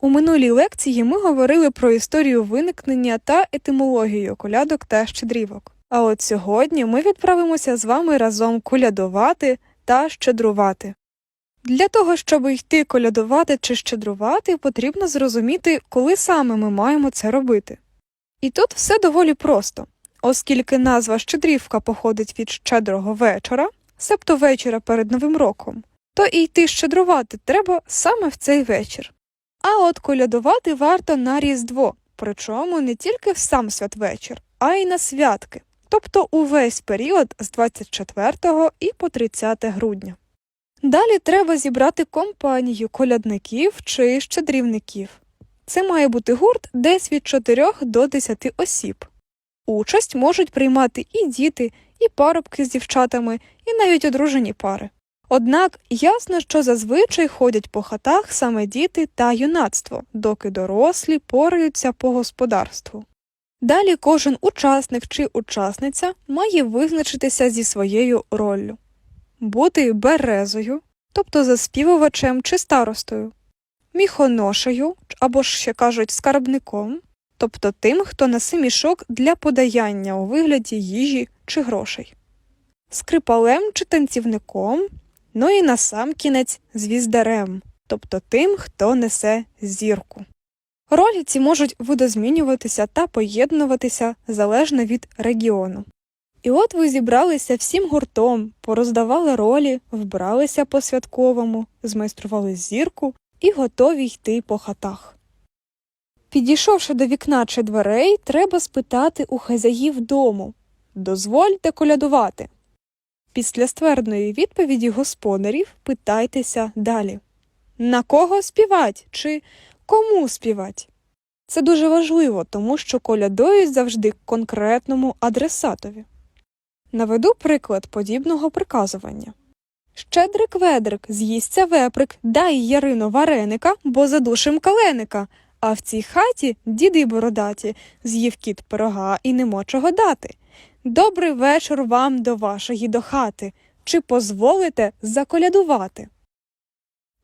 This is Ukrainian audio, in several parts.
У минулій лекції ми говорили про історію виникнення та етимологію колядок та щедрівок. А от сьогодні ми відправимося з вами разом колядувати та щедрувати. Для того, щоб йти колядувати чи щедрувати, потрібно зрозуміти, коли саме ми маємо це робити. І тут все доволі просто, оскільки назва щедрівка походить від щедрого вечора, себто вечора перед Новим роком, то і йти щедрувати треба саме в цей вечір. А от колядувати варто на Різдво, причому не тільки в сам святвечір, а й на святки, тобто увесь період з 24 і по 30 грудня. Далі треба зібрати компанію колядників чи щедрівників. Це має бути гурт десь від 4 до 10 осіб. Участь можуть приймати і діти, і парубки з дівчатами, і навіть одружені пари. Однак ясно, що зазвичай ходять по хатах саме діти та юнацтво, доки дорослі пораються по господарству. Далі кожен учасник чи учасниця має визначитися зі своєю роллю. Бути березою, тобто заспівувачем чи старостою, міхоношею або ж ще кажуть скарбником, тобто тим, хто несе мішок для подаяння у вигляді їжі чи грошей, скрипалем чи танцівником, ну і насамкінець звіздарем, тобто тим, хто несе зірку. Ролі ці можуть видозмінюватися та поєднуватися залежно від регіону. І от ви зібралися всім гуртом, пороздавали ролі, вбралися по святковому, змайстрували зірку і готові йти по хатах. Підійшовши до вікна чи дверей, треба спитати у хазяїв дому Дозвольте колядувати. Після ствердної відповіді господарів питайтеся далі На кого співать чи кому співать? Це дуже важливо, тому що колядують завжди конкретному адресатові. Наведу приклад подібного приказування. Щедрик ведрик, з'їсться веприк, дай Ярино вареника, бо задушим каленика. А в цій хаті діди бородаті, з'їв кіт пирога і нема чого дати. Добрий вечір вам до вашої до хати. Чи позволите заколядувати?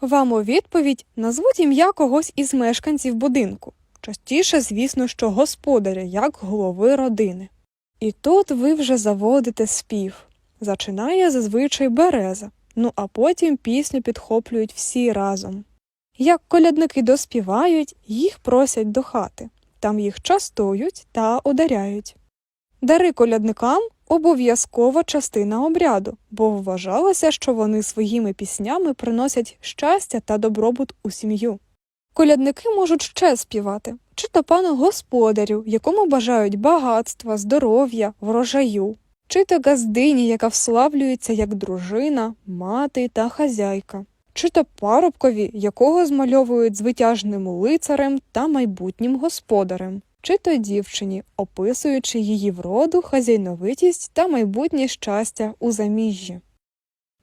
Вам у відповідь назвуть ім'я когось із мешканців будинку. Частіше, звісно, що господаря, як голови родини. І тут ви вже заводите спів. Зачинає зазвичай береза, ну а потім пісню підхоплюють всі разом. Як колядники доспівають, їх просять до хати, там їх частують та ударяють. Дари колядникам обов'язкова частина обряду, бо вважалося, що вони своїми піснями приносять щастя та добробут у сім'ю. Колядники можуть ще співати, чи то пану господарю, якому бажають багатства, здоров'я, врожаю, чи то газдині, яка вславлюється як дружина, мати та хазяйка, чи то парубкові, якого змальовують звитяжним лицарем та майбутнім господарем, чи то дівчині, описуючи її вроду, хазяйновитість та майбутнє щастя у заміжжі.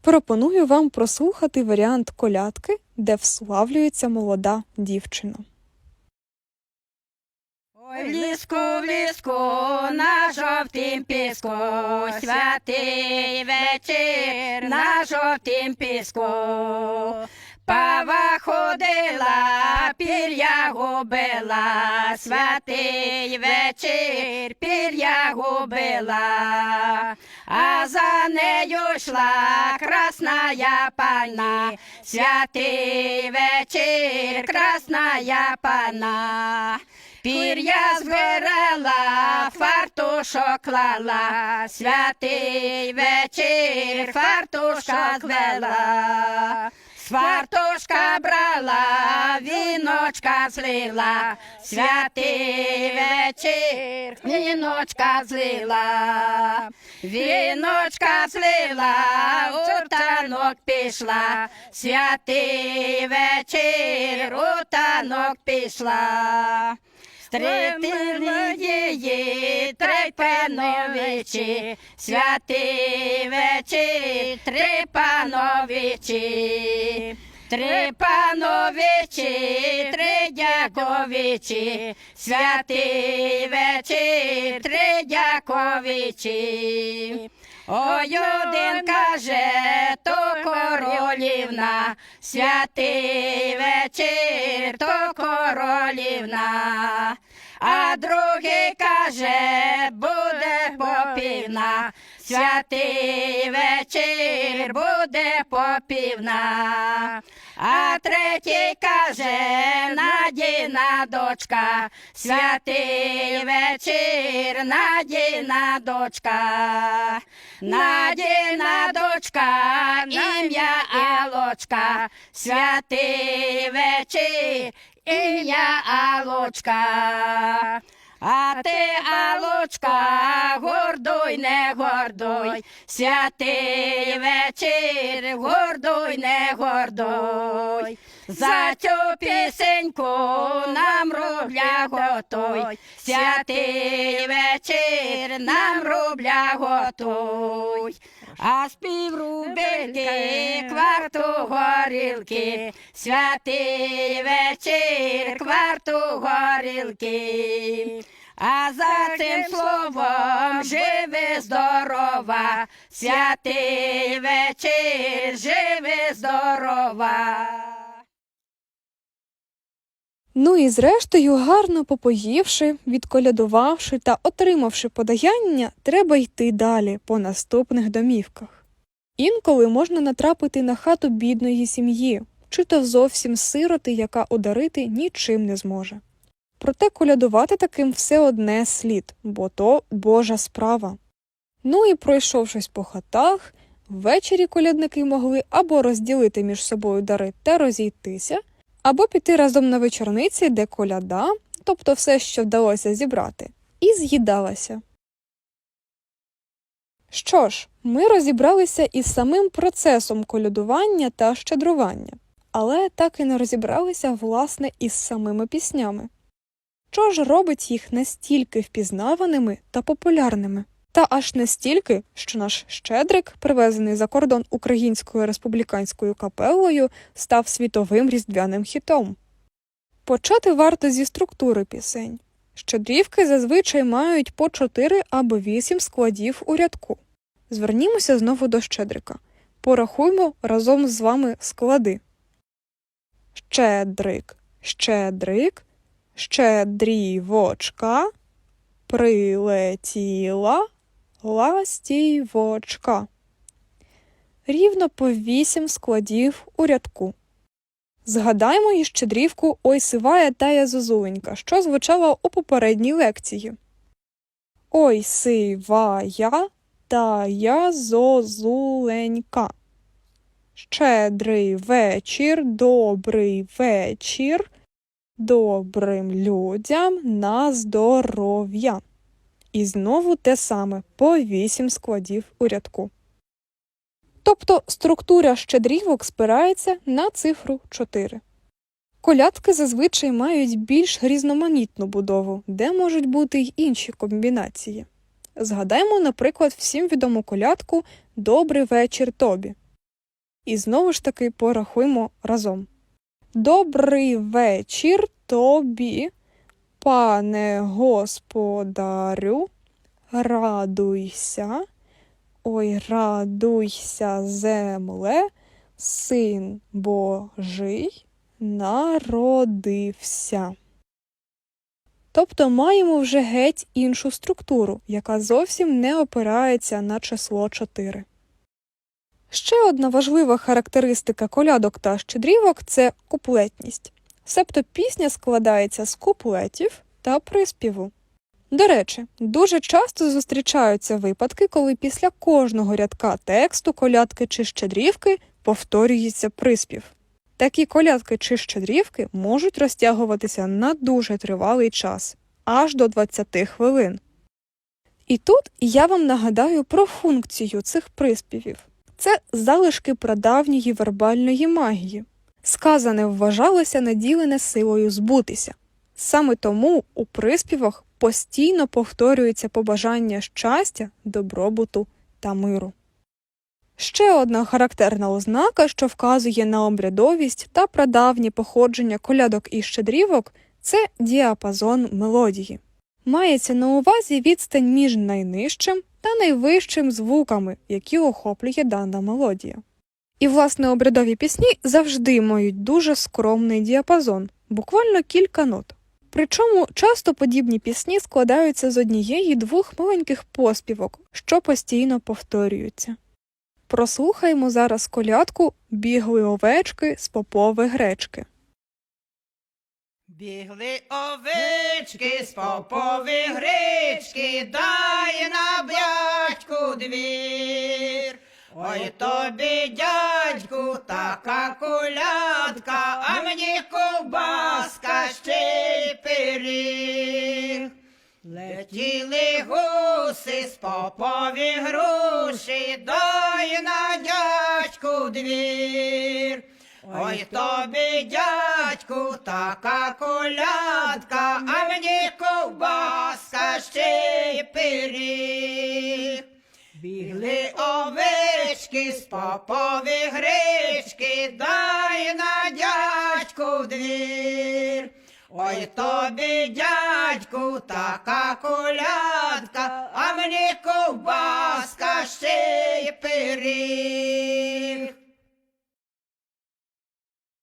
Пропоную вам прослухати варіант колядки, де вславлюється молода дівчина. Ой, в ліску, в ліску, на жовтім піску, святий вечір на жовтім піску. Ходила, пір'я губила, святий вечір, пір'я губила, а за нею йшла красная пана, святий вечір, красная пана. Пір'я збирала, фартушок клала, святий вечір, фартушка звела. З фартушка брала, віночка злила, святий вечір, віночка злила, віночка злила, у танок пішла, святий вечір, у танок пішла. Стрітили її три пановичі, святий вечір. Три пановичі, три дяковичі, святий вечір, три дяковичі. Ой, один каже, то королівна, святий вечір, то королівна. А другий каже, буде попівна, святий вечір, буде попівна. А третій каже, Надіна дочка, святий вечір, Надіна дочка. Надіна дочка, ім'я Алочка, святий вечір, ім'я Алочка. А ти, Алочка, гордуй, не гордуй, святий вечір, гордуй, не гордуй. За цю пісеньку нам рубля готуй, святий вечір, нам рубля готуй. А співрубельки, кварту горілки, святий вечір, кварту горілки. А за цим словом живи здорова, святий вечір, живи здорова. Ну і зрештою, гарно попоївши, відколядувавши та отримавши подаяння, треба йти далі по наступних домівках. Інколи можна натрапити на хату бідної сім'ї, чи то зовсім сироти, яка ударити нічим не зможе. Проте колядувати таким все одне слід, бо то Божа справа. Ну і пройшовшись по хатах, ввечері колядники могли або розділити між собою дари та розійтися, або піти разом на вечорниці, де коляда, тобто все, що вдалося зібрати, і з'їдалася. Що ж, ми розібралися із самим процесом колядування та щедрування, але так і не розібралися, власне, із самими піснями. Що ж робить їх настільки впізнаваними та популярними? Та аж настільки, що наш щедрик, привезений за кордон українською республіканською капелою, став світовим різдвяним хітом. Почати варто зі структури пісень. Щедрівки зазвичай мають по 4 або 8 складів у рядку. Звернімося знову до щедрика. Порахуймо разом з вами склади. Щедрик, щедрик, щедрівочка, прилетіла ластівочка. Рівно по вісім складів у рядку. Згадаймо і щедрівку Ой сивая тая зозуленька, що звучала у попередній лекції. Ой сивая тая зозуленька. Щедрий вечір, добрий вечір, добрим людям на здоров'я. І знову те саме по вісім складів у рядку. Тобто структура щедрівок спирається на цифру 4. Колядки зазвичай мають більш різноманітну будову, де можуть бути й інші комбінації. Згадаймо, наприклад, всім відому колядку Добрий вечір тобі. І знову ж таки порахуємо разом. Добрий вечір тобі, пане господарю, радуйся, ой, радуйся, земле, син Божий народився. Тобто маємо вже геть іншу структуру, яка зовсім не опирається на число 4. Ще одна важлива характеристика колядок та щедрівок це куплетність. Себто пісня складається з куплетів та приспіву. До речі, дуже часто зустрічаються випадки, коли після кожного рядка тексту колядки чи щедрівки повторюється приспів. Такі колядки чи щедрівки можуть розтягуватися на дуже тривалий час аж до 20 хвилин. І тут я вам нагадаю про функцію цих приспівів це залишки прадавньої вербальної магії. Сказане вважалося наділене силою збутися. Саме тому у приспівах постійно повторюється побажання щастя, добробуту та миру. Ще одна характерна ознака, що вказує на обрядовість та прадавнє походження колядок і щедрівок, це діапазон мелодії. Мається на увазі відстань між найнижчим та найвищим звуками, які охоплює дана мелодія. І, власне, обрядові пісні завжди мають дуже скромний діапазон, буквально кілька нот. Причому часто подібні пісні складаються з однієї двох маленьких поспівок, що постійно повторюються. Прослухаймо зараз колядку Бігли овечки з попови гречки. Бігли овечки з попові гречки, дай на блядьку двір. Ой тобі, дядьку, така колядка, а мені ковбаска ще й пиріг. Летіли гуси з попові груші, дай на дядьку двір. Ой тобі, дядьку, така колядка, а мені ковбаска ще й пиріг. Бігли овечки з попові гречки, дай на дядьку в двір. Ой тобі, дядьку, така колядка, а мені ковбаска ще й пиріг.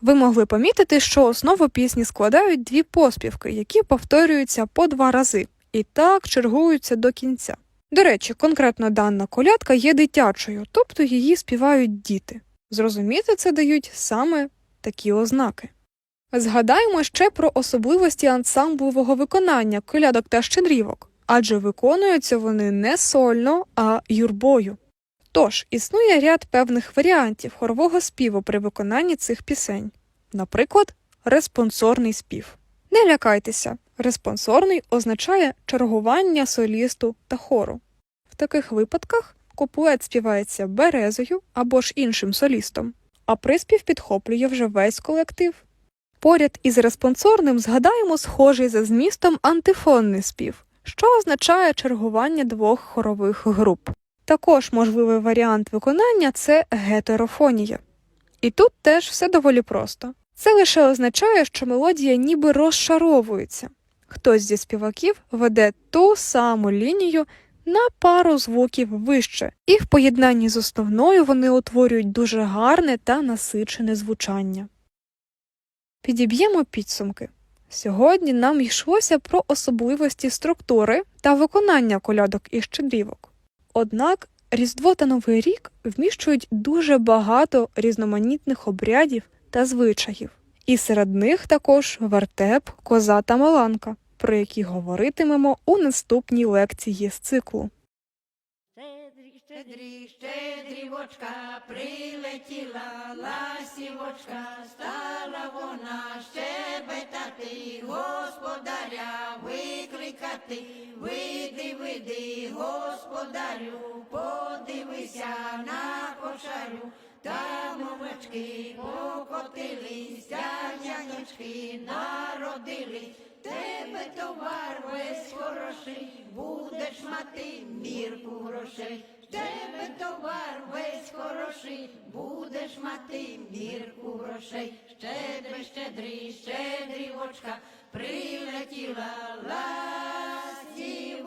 Ви могли помітити, що основу пісні складають дві поспівки, які повторюються по два рази, і так чергуються до кінця. До речі, конкретно дана колядка є дитячою, тобто її співають діти. Зрозуміти це дають саме такі ознаки. Згадаємо ще про особливості ансамблового виконання колядок та щедрівок, адже виконуються вони не сольно, а юрбою. Тож існує ряд певних варіантів хорового співу при виконанні цих пісень, наприклад, респонсорний спів. Не лякайтеся, респонсорний означає чергування солісту та хору. В таких випадках куплет співається березою або ж іншим солістом, а приспів підхоплює вже весь колектив. Поряд із респонсорним згадаємо схожий за змістом антифонний спів, що означає чергування двох хорових груп. Також можливий варіант виконання це гетерофонія. І тут теж все доволі просто. Це лише означає, що мелодія ніби розшаровується. Хтось зі співаків веде ту саму лінію на пару звуків вище, і в поєднанні з основною вони утворюють дуже гарне та насичене звучання. Підіб'ємо підсумки. Сьогодні нам йшлося про особливості структури та виконання колядок і щедрівок. Однак Різдво та Новий рік вміщують дуже багато різноманітних обрядів та звичаїв, і серед них також вертеп, коза та маланка, про які говоритимемо у наступній лекції з циклу. Щедрі, щедрі, щедрівочка, прилетіла ласівочка, стала вона щебетати, господаря викликати, вийди, вийди, господарю, подивися на кошарю, там овечки покотились, янячки народились, тебе товар весь хороший, будеш мати мірку грошей. Тебе товар весь хороший, будеш мати мірку грошей. Щедри, щедрі, щедрівочка, прилетіла ластівочка.